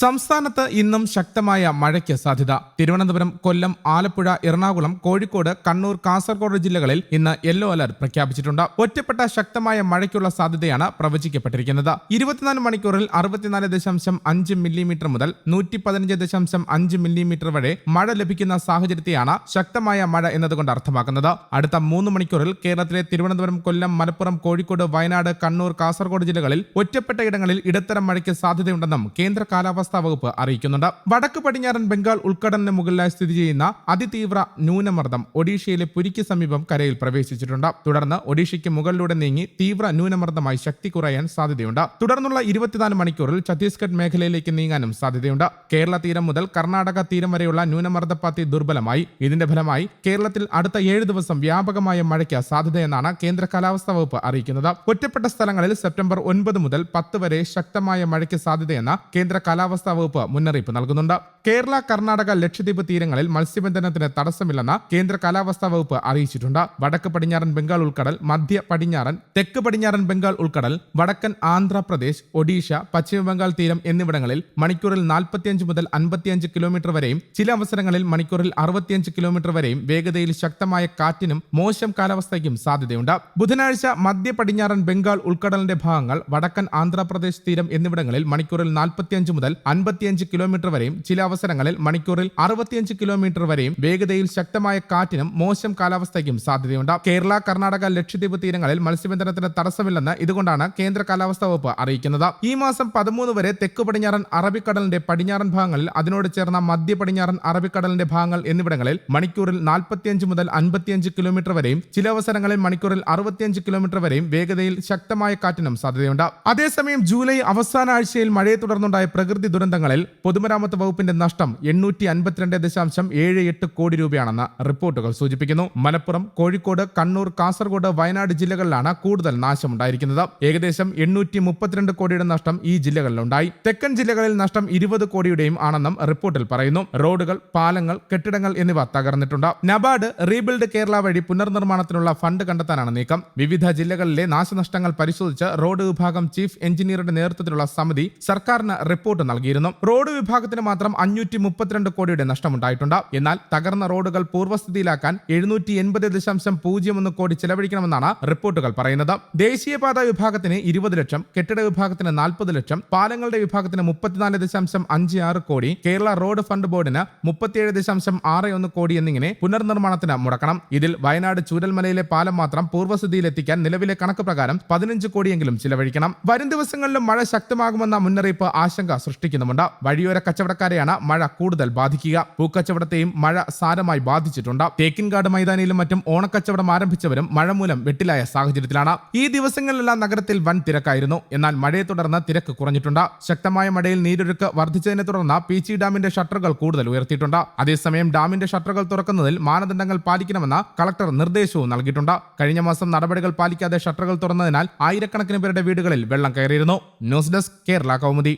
സംസ്ഥാനത്ത് ഇന്നും ശക്തമായ മഴയ്ക്ക് സാധ്യത. തിരുവനന്തപുരം കൊല്ലം ആലപ്പുഴ എറണാകുളം കോഴിക്കോട് കണ്ണൂർ കാസർഗോഡ് ജില്ലകളിൽ ഇന്ന് യെല്ലോ അലർട്ട് പ്രഖ്യാപിച്ചിട്ടുണ്ട്. ഒറ്റപ്പെട്ട ശക്തമായ മഴയ്ക്കുള്ള സാധ്യതയാണ് പ്രവചിക്കപ്പെട്ടിരിക്കുന്നത്. ഇരുപത്തിനാല് മണിക്കൂറിൽ അറുപത്തിനാല് ദശാംശം അഞ്ച് മില്ലിമീറ്റർ മുതൽ നൂറ്റി പതിനഞ്ച് ദശാംശം അഞ്ച് മില്ലിമീറ്റർ വരെ മഴ ലഭിക്കുന്ന സാഹചര്യത്തെയാണ് ശക്തമായ മഴ എന്നതുകൊണ്ട് അർത്ഥമാക്കുന്നത്. അടുത്ത മൂന്ന് മണിക്കൂറിൽ കേരളത്തിലെ തിരുവനന്തപുരം കൊല്ലം മലപ്പുറം കോഴിക്കോട് വയനാട് കണ്ണൂർ കാസർഗോഡ് ജില്ലകളിൽ ഒറ്റപ്പെട്ട ഇടങ്ങളിൽ ഇടത്തരം മഴയ്ക്ക് സാധ്യതയുണ്ടെന്നും കേന്ദ്ര കാലാവസ്ഥാ വകുപ്പ് അറിയിക്കുന്നുണ്ട്. വടക്ക് പടിഞ്ഞാറൻ ബംഗാൾ ഉൾക്കടലിന് മുകളിലായി സ്ഥിതി ചെയ്യുന്ന അതിതീവ്ര ന്യൂനമർദ്ദം ഒഡീഷയിലെ പുരിക്ക് സമീപം കരയിൽ പ്രവേശിച്ചിട്ടുണ്ട്. തുടർന്ന് ഒഡീഷയ്ക്ക് മുകളിലൂടെ നീങ്ങി തീവ്ര ന്യൂനമർദ്ദമായി ശക്തി കുറയാൻ സാധ്യതയുണ്ട്. തുടർന്നുള്ള ഇരുപത്തിനാല് മണിക്കൂറിൽ ഛത്തീസ്ഗഡ് മേഖലയിലേക്ക് നീങ്ങാനും സാധ്യതയുണ്ട്. കേരള തീരം മുതൽ കർണാടക തീരം വരെയുള്ള ന്യൂനമർദ്ദപ്പാത്തി ദുർബലമായി. ഇതിന്റെ ഫലമായി കേരളത്തിൽ അടുത്ത ഏഴ് ദിവസം വ്യാപകമായ മഴയ്ക്ക് സാധ്യതയെന്നാണ് കേന്ദ്ര കാലാവസ്ഥാ വകുപ്പ് അറിയിക്കുന്നത്. ഒറ്റപ്പെട്ട സ്ഥലങ്ങളിൽ സെപ്റ്റംബർ ഒൻപത് മുതൽ പത്ത് വരെ ശക്തമായ മഴയ്ക്ക് സാധ്യതയെന്ന് കേന്ദ്ര കാലാവസ്ഥാ വകുപ്പ് മുന്നറിയിപ്പ് നൽകുന്നുണ്ട്. കേരള കർണാടക ലക്ഷദ്വീപ് തീരങ്ങളിൽ മത്സ്യബന്ധനത്തിന് തടസ്സമില്ലെന്ന് കേന്ദ്ര കാലാവസ്ഥാ വകുപ്പ് അറിയിച്ചിട്ടുണ്ട്. വടക്ക് പടിഞ്ഞാറൻ ബംഗാൾ ഉൾക്കടൽ മധ്യ പടിഞ്ഞാറൻ തെക്ക് പടിഞ്ഞാറൻ ബംഗാൾ ഉൾക്കടൽ വടക്കൻ ആന്ധ്രാപ്രദേശ് ഒഡീഷ പശ്ചിമബംഗാൾ തീരം എന്നിവിടങ്ങളിൽ മണിക്കൂറിൽ നാൽപ്പത്തിയഞ്ച് മുതൽ അൻപത്തിയഞ്ച് കിലോമീറ്റർ വരെയും ചില അവസരങ്ങളിൽ മണിക്കൂറിൽ അറുപത്തിയഞ്ച് കിലോമീറ്റർ വരെയും വേഗതയിൽ ശക്തമായ കാറ്റിനും മോശം കാലാവസ്ഥയ്ക്കും സാധ്യതയുണ്ട്. ബുധനാഴ്ച മധ്യ പടിഞ്ഞാറൻ ബംഗാൾ ഉൾക്കടലിന്റെ ഭാഗങ്ങൾ വടക്കൻ ആന്ധ്രാപ്രദേശ് തീരം എന്നിവിടങ്ങളിൽ മണിക്കൂറിൽ നാൽപ്പത്തിയഞ്ച് മുതൽ അൻപത്തിയഞ്ച് കിലോമീറ്റർ വരെയും ചില അവസരങ്ങളിൽ മണിക്കൂറിൽ അറുപത്തിയഞ്ച് കിലോമീറ്റർ വരെയും വേഗതയിൽ ശക്തമായ കാറ്റിനും മോശം കാലാവസ്ഥയ്ക്കും സാധ്യതയുണ്ട്. കേരള കർണാടക ലക്ഷദ്വീപ് തീരങ്ങളിൽ മത്സ്യബന്ധനത്തിന് തടസ്സമില്ലെന്ന് ഇതുകൊണ്ടാണ് കേന്ദ്ര കാലാവസ്ഥാ വകുപ്പ് അറിയിക്കുന്നത്. ഈ മാസം പതിമൂന്ന് വരെ തെക്ക് പടിഞ്ഞാറൻ അറബിക്കടലിന്റെ പടിഞ്ഞാറൻ ഭാഗങ്ങളിൽ അതിനോട് ചേർന്ന മധ്യ പടിഞ്ഞാറൻ അറബിക്കടലിന്റെ ഭാഗങ്ങൾ എന്നിവിടങ്ങളിൽ മണിക്കൂറിൽ നാൽപ്പത്തിയഞ്ച് മുതൽ അൻപത്തിയഞ്ച് കിലോമീറ്റർ വരെയും ചില അവസരങ്ങളിൽ മണിക്കൂറിൽ അറുപത്തിയഞ്ച് കിലോമീറ്റർ വരെയും വേഗതയിൽ ശക്തമായ കാറ്റിനും സാധ്യതയുണ്ട്. അതേസമയം ജൂലൈ അവസാന ആഴ്ചയിൽ മഴയെ തുടർന്നുണ്ടായ പ്രകൃതി ദുരന്തങ്ങളിൽ പൊതുമരാമത്ത് വകുപ്പിന്റെ നഷ്ടം എണ്ണൂറ്റി അൻപത്തിരണ്ട് ദശാംശം ഏഴ് എട്ട് കോടി രൂപയാണെന്ന് റിപ്പോർട്ടുകൾ സൂചിപ്പിക്കുന്നു. മലപ്പുറം കോഴിക്കോട് കണ്ണൂർ കാസർഗോഡ് വയനാട് ജില്ലകളിലാണ് കൂടുതൽ നാശമുണ്ടായിരിക്കുന്നത്. ഏകദേശം എണ്ണൂറ്റി മുപ്പത്തിരണ്ട് കോടിയുടെ നഷ്ടം ഈ ജില്ലകളിലുണ്ടായി. തെക്കൻ ജില്ലകളിൽ നഷ്ടം ഇരുപത് കോടിയുടെയും ആണെന്നും റിപ്പോർട്ടിൽ പറയുന്നു. റോഡുകൾ പാലങ്ങൾ കെട്ടിടങ്ങൾ എന്നിവ തകർന്നിട്ടുണ്ട്. നബാർഡ് റീബിൽഡ് കേരള വഴി പുനർനിർമ്മാണത്തിനുള്ള ഫണ്ട് കണ്ടെത്താനാണ് നീക്കം. വിവിധ ജില്ലകളിലെ നാശനഷ്ടങ്ങൾ പരിശോധിച്ച് റോഡ് വിഭാഗം ചീഫ് എഞ്ചിനീയറുടെ നേതൃത്വത്തിലുള്ള സമിതി സർക്കാരിന് റിപ്പോർട്ട് നൽകിയിരുന്നു. റോഡ് വിഭാഗത്തിന് മാത്രം അഞ്ഞൂറ്റി മുപ്പത്തിരണ്ട് കോടിയുടെ നഷ്ടമുണ്ടായിട്ടുണ്ട്. എന്നാൽ തകർന്ന റോഡുകൾ പൂർവസ്ഥിതിയിലാക്കാൻ എഴുന്നൂറ്റി എൺപത് ദശാംശം പൂജ്യം ഒന്ന് കോടി ചെലവഴിക്കണമെന്നാണ് റിപ്പോർട്ടുകൾ പറയുന്നത്. ദേശീയപാത വിഭാഗത്തിന് ഇരുപത് ലക്ഷം കെട്ടിട വിഭാഗത്തിന് നാൽപ്പത് ലക്ഷം പാലങ്ങളുടെ വിഭാഗത്തിന് മുപ്പത്തിനാല് ദശാംശം അഞ്ച് ആറ് കോടി കേരള റോഡ് ഫണ്ട് ബോർഡിന് മുപ്പത്തിയേഴ് ദശാംശം ആറ് ഒന്ന് കോടി എന്നിങ്ങനെ പുനർനിർമ്മാണത്തിന് മുടക്കണം. ഇതിൽ വയനാട് ചൂരൽമലയിലെ പാലം മാത്രം പൂർവസ്ഥിതിയിലെത്തിക്കാൻ നിലവിലെ കണക്ക് പ്രകാരം പതിനഞ്ച് കോടിയെങ്കിലും ചിലവഴിക്കണം. വരും ദിവസങ്ങളിലും മഴ ശക്തമാകുമെന്ന മുന്നറിയിപ്പ് ആശങ്ക സൃഷ്ടിക്കുന്നുമുണ്ട്. വഴിയോര കച്ചവടക്കാരെയാണ് മഴ കൂടുതൽ ബാധിക്കുക. പൂക്കച്ചവടത്തെയും മഴ സാരമായി ബാധിച്ചിട്ടുണ്ട്. തേക്കിൻകാട് മൈതാനിയിലും മറ്റും ഓണക്കച്ചവടം ആരംഭിച്ചവരും മഴ മൂലം വെട്ടിലായ സാഹചര്യത്തിലാണ്. ഈ ദിവസങ്ങളിലെല്ലാം നഗരത്തിൽ വൻ തിരക്കായിരുന്നു. എന്നാൽ മഴയെ തുടർന്ന് തിരക്ക് കുറഞ്ഞിട്ടുണ്ട്. ശക്തമായ മഴയിൽ നീരൊഴുക്ക് വർദ്ധിച്ചതിനെ തുടർന്ന് പീച്ചി ഡാമിന്റെ ഷട്ടറുകൾ കൂടുതൽ ഉയർത്തിയിട്ടുണ്ട്. അതേസമയം ഡാമിന്റെ ഷട്ടറുകൾ തുറക്കുന്നതിൽ മാനദണ്ഡങ്ങൾ പാലിക്കണമെന്ന് കളക്ടർ നിർദ്ദേശവും നൽകിയിട്ടുണ്ട്. കഴിഞ്ഞ മാസം നടപടികൾ പാലിക്കാതെ ഷട്ടറുകൾ തുറന്നതിനാൽ ആയിരക്കണക്കിന് പേരുടെ വീടുകളിൽ വെള്ളം കയറിയിരുന്നു. News desk Kerala Kaumudi.